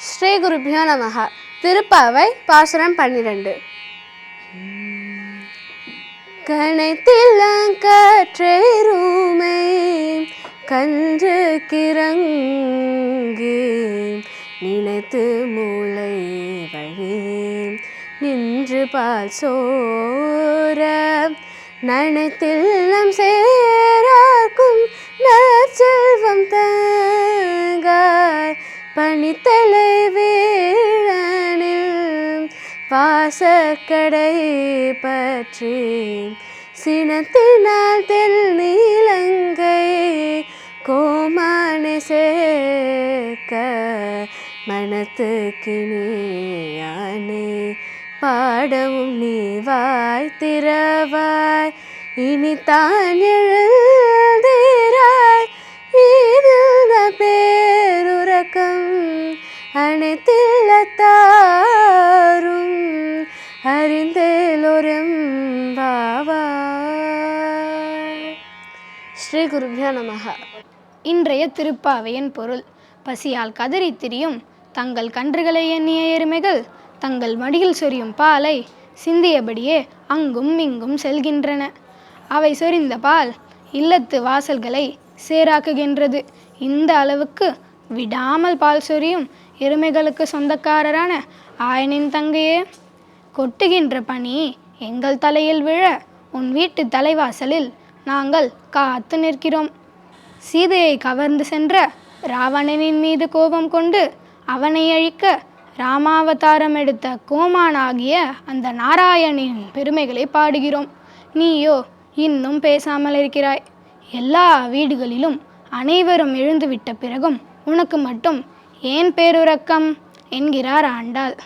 ஸ்ரீ குருபியோ நமக திருப்பாவை பாசுரம் பன்னிரண்டு. கணைத்திலங்கற்றேருமை கன்று கிறங்கி நினைத்து மூளை வழி நின்று பால் சோர நனைத்தில்லம் சேராக்கும் நற்செல்வம் தங்காய் பனித்தலை வீழனில் வாசக்கடை பற்றி சினத்தினால் தெல் நீலங்கை கோமானை சேர்க்க மனத்து கிணியானே பாடவும் நீ வாய் திறவாய். இனி தான் எழுதே அனைத்தில்லத்தாரும் அறிந்தேலோரம் பாவாய் ஸ்ரீ குருபியோ நமக இன்றைய திருப்பாவையின் பொருள் பசியால் கதறி திரியும் தங்கள் கன்றுகளை எண்ணிய எருமைகள் தங்கள் மடியில் சொரியும் பாலை சிந்தியபடியே அங்கும் இங்கும் செல்கின்றன. அவை சொரிந்த பால் இல்லத்து வாசல்களை சேராக்குகின்றது. இந்த அளவுக்கு விடாமல் பால் சொரியும் எருமைகளுக்கு சொந்தக்காரரான ஆயனின் தங்கையே கொட்டுகின்ற பனி எங்கள் தலையில் விழ உன் வீட்டு தலைவாசலில் நாங்கள் காத்து நிற்கிறோம். சீதையை கவர்ந்து சென்ற ராவணனின் மீது கோபம் கொண்டு அவனை அழிக்க ராமாவதாரம் எடுத்த கோமானாகிய அந்த நாராயணின் பெருமைகளை பாடுகிறோம். நீயோ இன்னும் பேசாமல் இருக்கிறாய். எல்லா வீடுகளிலும் அனைவரும் எழுந்துவிட்ட பிறகும் உனக்கு மட்டும் ஏன் பேருறக்கம்? என்கிறார் ஆண்டாள்.